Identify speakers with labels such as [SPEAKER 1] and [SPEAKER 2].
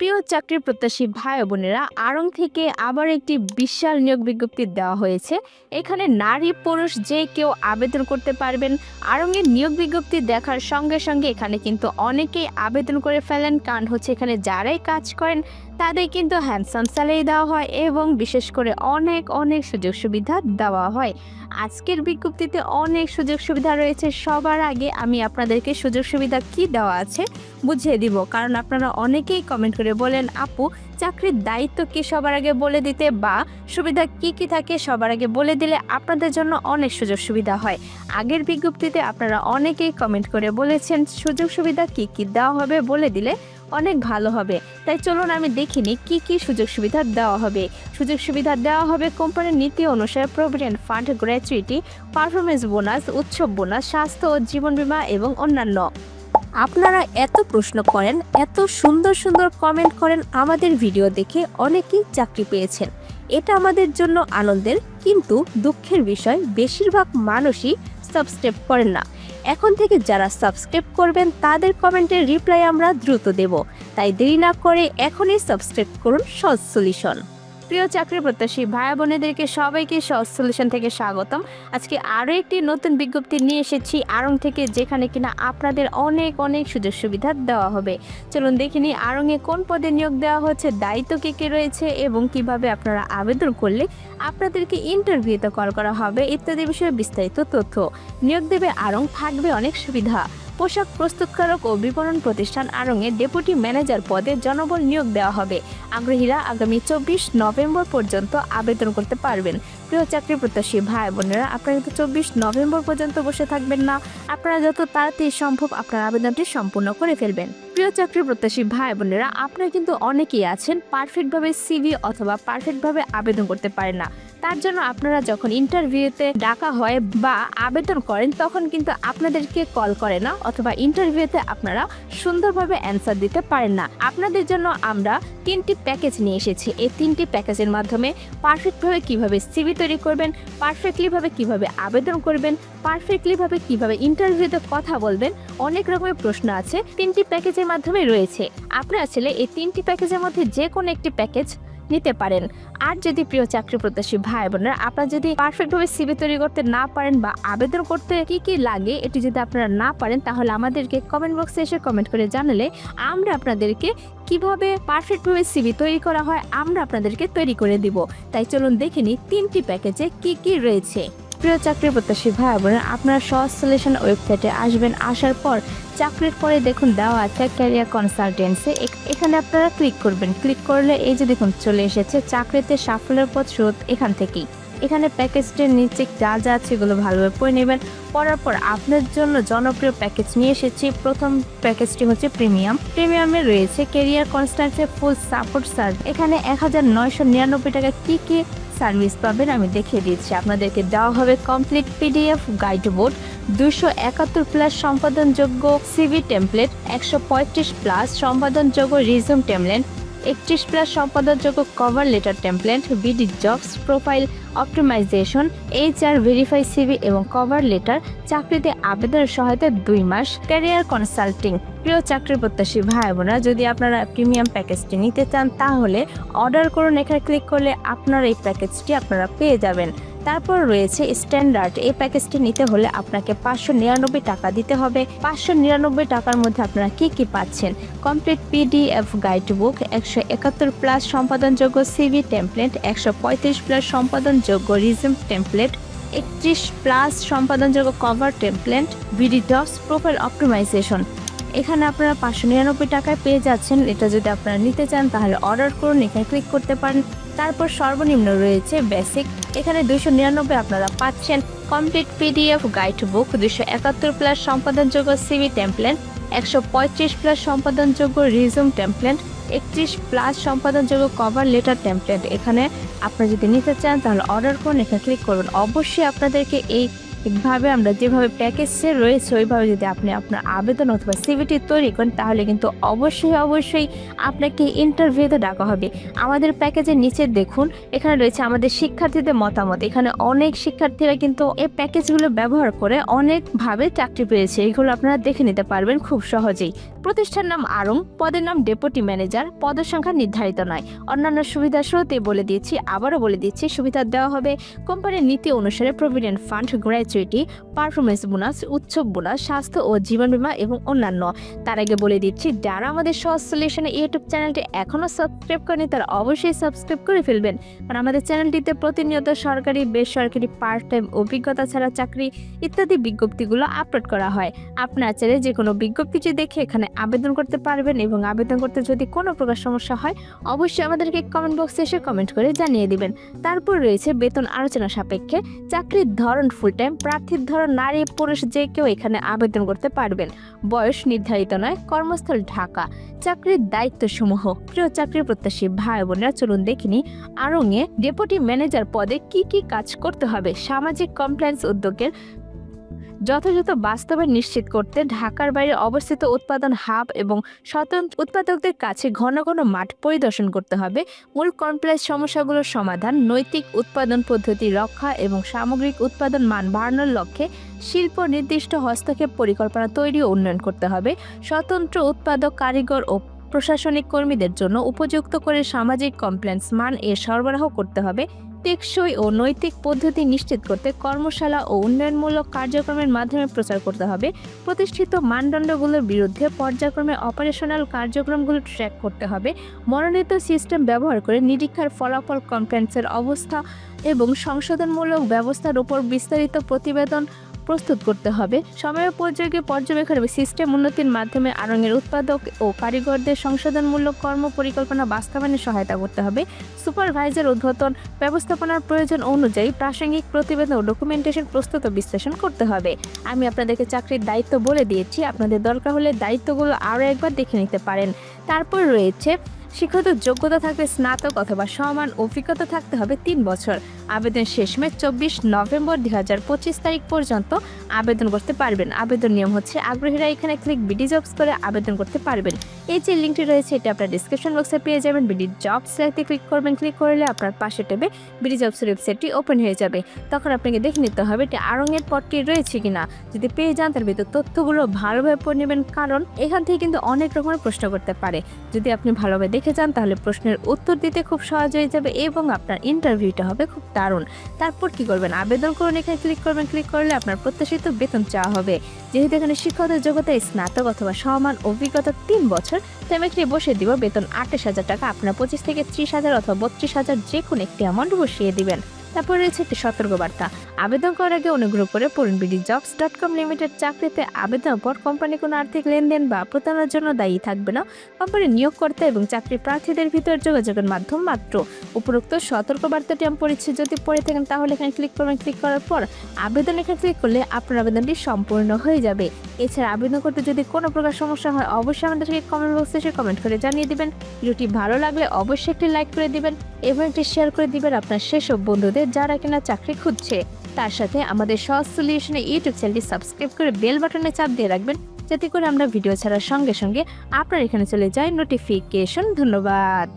[SPEAKER 1] প্রিয় চাকরির প্রত্যাশী ভাই বোনেরা, আড়ং থেকে আবার একটি বিশাল নিয়োগ বিজ্ঞপ্তি দেওয়া হয়েছে। এখানে নারী, পুরুষ যে কেউ আবেদন করতে পারবেন। আড়ংয়ের নিয়োগ বিজ্ঞপ্তি দেখার সঙ্গে সঙ্গে এখানে কিন্তু অনেকেই আবেদন করে ফেলেন। কারণ হচ্ছে এখানে যারাই কাজ করেন তাদের কিন্তু হ্যান্ডসাম স্যালারি দেওয়া হয় এবং বিশেষ করে অনেক অনেক সুযোগ সুবিধা দেওয়া হয়। আজকের বিজ্ঞপ্তিতে অনেক সুযোগ সুবিধা রয়েছে, সবার আগে আমি আপনাদেরকে সুযোগ সুবিধা কি দেওয়া আছে বুঝিয়ে দিব। কারণ আপনারা অনেকেই কমেন্ট করে বলেন, আপু, চাকরির দায়িত্ব কি সবার আগে বলে দিতে বা সুবিধা কি কি থাকে সবার আগে বলে দিলে আপনাদের জন্য অনেক সুযোগ সুবিধা হয়? আগের বিজ্ঞপ্তিতে আপনারা অনেকেই কমেন্ট করে বলেছেন, সুযোগ সুবিধা কি কি দেওয়া হবে বলে দিলে অনেক ভালো হবে। তাই চলুন আমি দেখিনি কি কি সুযোগ সুবিধা দেওয়া হবে। সুযোগ সুবিধা দেওয়া হবে কোম্পানির নীতি অনুসারে provident fund, gratuity performance bonus, উৎসব বোনাস, স্বাস্থ্য ও জীবন বীমা এবং অন্যান্য। আপনারা এত প্রশ্ন করেন, এত সুন্দর সুন্দর কমেন্ট করেন আমাদের ভিডিও দেখে অনেকেই চাকরি পেয়েছেন। এটা আমাদের জন্য আনন্দের, কিন্তু দুঃখের বিষয়, বেশিরভাগ মানুষই সাবস্ক্রাইব করেন না। এখন থেকে যারা সাবস্ক্রাইব করবেন, তাদের কমেন্টের রিপ্লাই আমরা দ্রুত দেব। তাই দেরি না করে এখনই সাবস্ক্রাইব করুন সহজ সলিউশন। প্রিয় চাকরি প্রত্যাশী ভাই বোনেদেরকে সবাইকে সহজ সলিউশন থেকে স্বাগতম। আজকে আরও একটি নতুন বিজ্ঞপ্তি নিয়ে এসেছি আড়ং থেকে, যেখানে কিনা আপনাদের অনেক অনেক সুযোগ সুবিধা দেওয়া হবে। চলুন দেখে নিই আড়ংয়ে কোন পদে নিয়োগ দেওয়া হচ্ছে, দায়িত্ব কে কে রয়েছে এবং কীভাবে আপনারা আবেদন করলে আপনাদেরকে ইন্টারভিউতে কল করা হবে ইত্যাদি বিষয়ে বিস্তারিত তথ্য। নিয়োগ দেবে আরং থাকবে অনেক সুবিধা। পোশাক প্রস্তুতকারক ও বিপণন প্রতিষ্ঠান আড়ংয়ে ডেপুটি ম্যানেজার পদে জনবল নিয়োগ দেওয়া হবে। আগ্রহীরা আগামী চব্বিশ নভেম্বর পর্যন্ত আবেদন করতে পারবেন। প্রিয় চাকরি প্রত্যাশী ভাই বোনেরা, আপনারা কিন্তু চব্বিশ নভেম্বর পর্যন্ত বসে থাকবেন না। আপনারা যত তাড়াতাড়ি সম্ভব আপনার আবেদনটি সম্পূর্ণ করে ফেলবেন। প্রিয় চাকরি প্রত্যাশী ভাই বোনেরা, আপনারা কিন্তু অনেকেই আছেন পারফেক্টভাবে সিভি অথবা পারফেক্টভাবে আবেদন করতে পারেন না। তার জন্য আপনারা যখন ইন্টারভিউতে ডাকা হয় বা আবেদন করেন, তখন কিন্তু আপনাদেরকে কল করে না অথবা ইন্টারভিউতে আপনারা সুন্দরভাবে অ্যান্সার দিতে পারেন না। আপনাদের জন্য আমরা তিনটি প্যাকেজ নিয়ে এসেছি। এই তিনটি প্যাকেজের মাধ্যমে পারফেক্টভাবে কীভাবে সিভি তৈরি করবেন পারফেক্টলিভাবে কীভাবে আবেদন করবেন পারফেক্টলিভাবে কীভাবে ইন্টারভিউতে কথা বলবেন, অনেক রকমের প্রশ্ন আছে। তিনটি প্যাকেজের মাধ্যমে রয়েছে। আপনারা ছেলে এই তিনটি প্যাকেজের মধ্যে যে কোনো একটি প্যাকেজ নিতে পারেন। আর যদি প্রিয় চাকরি প্রত্যাশী ভাই বোনেরা, আপনারা যদি পারফেক্টভাবে সিবি তৈরি করতে না পারেন বা আবেদন করতে কি কি লাগে এটি যদি আপনারা না পারেন, তাহলে আমাদেরকে কমেন্ট বক্সে এসে কমেন্ট করে জানালে আমরা আপনাদেরকে কীভাবে পারফেক্টভাবে সিবি তৈরি করা হয়, আমরা আপনাদেরকে তৈরি করে দিব। তাই চলুন দেখে নিই তিনটি প্যাকেজে কি কি রয়েছে। প্রিয় চাকরি প্রত্যাশী ভাই বোনেরা, আপনারা সহজ সলিউশন ওয়েবসাইটে আসবেন, আসার পর চাকরির পরে দেখুন দেওয়া আছে ক্যারিয়ার কনসালটেন্সি এখানে আপনারা ক্লিক করবেন। ক্লিক করলে এই যে দেখুন চলে এসেছে, চাকরিতে সাফল্যের পথ স্রোত এখান থেকেই। এখানে প্যাকেজটির নিচে যা যা আছে এগুলো ভালোভাবে পড়ে নেবেন। পড়ার পর আপনার জন্য জনপ্রিয় প্যাকেজ নিয়ে এসেছি। প্রথম প্যাকেজটি হচ্ছে প্রিমিয়াম। প্রিমিয়ামে রয়েছে কেরিয়ার কনস্ট্যান্সের ফুল সাপোর্ট সার্ভ এখানে এক হাজার নয়শো নিরানব্বই টাকা কী কী সার্ভিস পাবেন, আমি দেখিয়ে দিচ্ছি। আপনাদেরকে দেওয়া হবে কমপ্লিট পিডিএফ গাইড বোর্ড দুশো একাত্তর প্লাস সম্পাদনযোগ্য সিভি টেমপ্লেট একশো পঁয়ত্রিশ প্লাস সম্পাদনযোগ্য রিজুম টেমপ্লেট একত্রিশ plus সম্পাদনযোগ্য cover letter template BD jobs profile optimization H R verify CV এবং কভার লেটার চাকরিতে আবেদনের সহায়তা দুই মাস ক্যারিয়ার কনসাল্টিং প্রিয় চাকরি প্রত্যাশী ভাই বোনা যদি আপনারা প্রিমিয়াম প্যাকেজটি নিতে চান, তাহলে অর্ডার করুন, এখানে ক্লিক করলে আপনার এই প্যাকেজটি আপনারা পেয়ে যাবেন। তারপর রয়েছে স্ট্যান্ডার্ড। এই প্যাকেজটি নিতে হলে আপনাকে পাঁচশো নিরানব্বই টাকা দিতে হবে। পাঁচশো নিরানব্বই টাকার মধ্যে আপনারা কি কি পাচ্ছেন? কমপ্লিট পিডিএফ গাইড বুক একশো একাত্তর প্লাস সম্পাদনযোগ্য সিভি টেমপ্লেট, একশো পঁয়ত্রিশ প্লাস সম্পাদনযোগ্য রিজিম টেমপ্লেট, একত্রিশ প্লাস সম্পাদনযোগ্য কভার টেমপ্লেট ভিডিটক্স প্রোফাইল অপটিমাইজেশন। এখানে আপনারা পাঁচশো নিরানব্বই টাকায় পেয়ে যাচ্ছেন। এটা যদি আপনারা নিতে চান, তাহলে অর্ডার করুন। এখানে ক্লিক করতে পারেন। তারপর সর্বনিম্ন রয়েছে বেসিক এখানে দুশো নিরানব্বই আপনারা পাচ্ছেন কমপ্লিট পিডিএফ গাইড বুক দুশো একাত্তর প্লাস সম্পাদনযোগ্য সিবি টেমপ্লেট একশো পঁয়ত্রিশ প্লাস সম্পাদনযোগ্য রিজুম টেমপ্লেট একত্রিশ প্লাস সম্পাদনযোগ্য কভার লেটার টেমপ্লেট এখানে আপনারা যদি নিতে চান তাহলে অর্ডার করুন, এখানে ক্লিক করুন। অবশ্যই আপনাদেরকে এই ভাবে আমরা যেভাবে প্যাকেজে রয়েছে, ওইভাবে যদি আপনি আপনার আবেদন অথবা সিভিটি তৈরি করেন, তাহলে কিন্তু অবশ্যই অবশ্যই আপনাকে ইন্টারভিউতে ডাকা হবে। আমাদের প্যাকেজের নিচে দেখুন, এখানে রয়েছে আমাদের শিক্ষার্থীদের মতামত। এখানে অনেক শিক্ষার্থীরা কিন্তু এই প্যাকেজগুলো ব্যবহার করে অনেকভাবে চাকরি পেয়েছে। এগুলো আপনারা দেখে নিতে পারবেন খুব সহজেই। প্রতিষ্ঠান নাম আরং, পদের নাম ডেপুটি ম্যানেজার পদের সংখ্যা নির্ধারিত নয়। অন্যান্য সুবিধা শুরুতে বলে দিয়েছি আবারও বলে দিচ্ছি, সুবিধা দেওয়া হবে। কোম্পানির নীতি অনুসারে provident fund gratuity performance bonus উৎসব বোনাস স্বাস্থ্য ও জীবন বীমা এবং অন্যান্য। তার আগে বলে দিচ্ছি, যারা আমাদের সহজ সলিউশনে ইউটিউব চ্যানেলটি এখনও সাবস্ক্রাইব করেনি, তারা অবশ্যই সাবস্ক্রাইব করে ফেলবেন। কারণ আমাদের চ্যানেলটিতে প্রতিনিয়ত সরকারি, বেসরকারি পার্ট টাইম অভিজ্ঞতা ছাড়া চাকরি ইত্যাদি বিজ্ঞপ্তিগুলো আপলোড করা হয়। আপনার চাইলে যে কোনো বিজ্ঞপ্তিটি দেখে এখানে আবেদন করতে পারবেন এবং আবেদন করতে যদি কোনো প্রকার সমস্যা হয়, অবশ্যই আমাদেরকে কমেন্ট বক্সে এসে কমেন্ট করে জানিয়ে দিবেন। তারপর রয়েছে বেতন আলোচনা সাপেক্ষে। চাকরির ধরন ফুল টাইম প্রার্থীর ধরন নারী পুরুষ যে কেউ এখানে আবেদন করতে পারবেন। বয়স নির্ধারিত নয়, কর্মস্থল ঢাকা। চাকরির দায়িত্বসমূহ। প্রিয় চাকরি প্রত্যাশী ভাই বোনেরা, চলুন দেখিনি আরঙে ডেপুটি ম্যানেজার পদে কি কি কাজ করতে হবে। সামাজিক কমপ্লেন্স উদ্যোগের যথাযথ বাস্তবায়ন নিশ্চিত করতে ঢাকার বাইরে অবস্থিত উৎপাদন হাব এবং স্বতন্ত্র উৎপাদকদের কাছে ঘন ঘন মাঠ পরিদর্শন করতে হবে। মূল কমপ্লেক্স সমস্যাগুলোর সমাধান, নৈতিক উৎপাদন পদ্ধতি রক্ষা এবং সামগ্রিক উৎপাদন মান বাড়ানোর লক্ষ্যে শিল্প নির্দিষ্ট হস্তক্ষেপ পরিকল্পনা তৈরি ও উন্নয়ন করতে হবে। স্বতন্ত্র উৎপাদক কারিগর ও প্রশাসনিক কর্মীদের জন্য উপযুক্ত করে সামাজিক কমপ্লেন্স মান এর সরবরাহ করতে হবে। টেকসই ও নৈতিক পদ্ধতি নিশ্চিত করতে কর্মশালা ও উন্নয়নমূলক কার্যক্রমের মাধ্যমে প্রচার করতে হবে। প্রতিষ্ঠিত মানদণ্ডগুলোর বিরুদ্ধে পর্যায়ক্রমে অপারেশনাল কার্যক্রমগুলো ট্র্যাক করতে হবে। মনোনীত সিস্টেম ব্যবহার করে নিরীক্ষার ফলাফল, কনফারেন্সের অবস্থা এবং সংশোধনমূলক ব্যবস্থার উপর বিস্তারিত প্রতিবেদন প্রস্তুত করতে হবে। সময়োপযোগী পর্যবেক্ষণ এবং সিস্টেম উন্নতির মাধ্যমে আরঙের উৎপাদক ও কারিগরদের সংশোধনমূলক কর্ম পরিকল্পনা বাস্তবায়নে সহায়তা করতে হবে। সুপারভাইজার উদ্বোধন ব্যবস্থাপনার প্রয়োজন অনুযায়ী প্রাসঙ্গিক প্রতিবেদন ও ডকুমেন্টেশন প্রস্তুত বিশ্লেষণ করতে হবে। আমি আপনাদেরকে চাকরির দায়িত্ব বলে দিয়েছি। আপনাদের দরকার হলে দায়িত্বগুলো আরও একবার দেখে নিতে পারেন। তারপর রয়েছে শিক্ষিত যোগ্যতা থাকবে স্নাতক অথবা সমান অভিজ্ঞতা থাকতে হবে তিন বছর। আবেদন শেষ মে চব্বিশ নভেম্বর দুই হাজার পঁচিশ তারিখ পর্যন্ত আবেদন করতে পারবেন। আবেদন নিয়ম হচ্ছে, আগ্রহীরা এখানে ক্লিক বিডি জবস করে আবেদন করতে পারবেন। এই যে লিঙ্কটি রয়েছে, এটা আপনার ডিসক্রিপশন বক্সে পেয়ে যাবেন। বিডি জবস সাইটে ক্লিক করবেন। ক্লিক করলে আপনার পাশে টেবে বিডি জবসের ওয়েবসাইটটি ওপেন হয়ে যাবে। তখন আপনাকে দেখে নিতে হবে এটি আরঙের পদটি রয়েছে কিনা। যদি পেয়ে যান, তার ভিতর তথ্যগুলো ভালোভাবে পড়ে নেবেন। কারণ এখান থেকে কিন্তু অনেক রকমের প্রশ্ন করতে পারে। যদি আপনি ভালোভাবে দেখে যান, তাহলে প্রশ্নের উত্তর দিতে খুব সহজ হয়ে যাবে এবং আপনার ইন্টারভিউটা হবে খুব দারুণ। তারপর কি করবেন? আবেদন করুন। এখানে ক্লিক করবেন। ক্লিক করলে আপনার প্রত্যাশিত বেতন চাওয়া হবে। যেহেতু এখানে শিক্ষকদের যোগ্যতায় স্নাতক অথবা সমান অভিজ্ঞতা তিন বছর এখানে বসিয়ে দিব বেতন আঠাশ হাজার টাকা। আপনার পঁচিশ থেকে ত্রিশ হাজার অথবা বত্রিশ হাজার যে কোনো একটি অ্যামাউন্ট বসিয়ে দিবেন। তারপর রয়েছে একটি সতর্কবার্তা আবেদন করার আগে অনুগ্রহ করে পড়ুন BD jobs dot com limited চাকরিতে আবেদনের পর কোম্পানি কোনো আর্থিক লেনদেন বা প্রতারণার জন্য দায়ী থাকবে না। কোম্পানি নিয়োগকর্তা এবং চাকরি প্রার্থীদের ভিতর যোগাযোগের মাধ্যম মাত্র। উপরোক্ত সতর্কবার্তাটি আমি পড়েছি। যদি পড়ে থাকেন, তাহলে এখানে ক্লিক করবেন। ক্লিক করার পর আবেদন এখানে ক্লিক করলে আপনার আবেদনটি সম্পূর্ণ হয়ে যাবে। এছাড়া আবেদন করতে যদি কোনো প্রকার সমস্যা হয়, অবশ্যই আমাদেরকে কমেন্ট বক্সে এসে কমেন্ট করে জানিয়ে দিবেন। ভিডিওটি ভালো লাগলে অবশ্যই একটি লাইক করে দিবেন এবং একটি শেয়ার করে দিবেন আপনার সেসব বন্ধুদের যারা কিনা চাকরি খুঁজছে। তার সাথে আমাদের সহজ সলিউশনে ইউটিউব চ্যানেলটি সাবস্ক্রাইব করে বেল বাটনে চাপ দিয়ে রাখবেন, যাতে করে আমরা ভিডিও ছাড়ার সঙ্গে সঙ্গে আপনার এখানে চলে যায় নোটিফিকেশন ধন্যবাদ।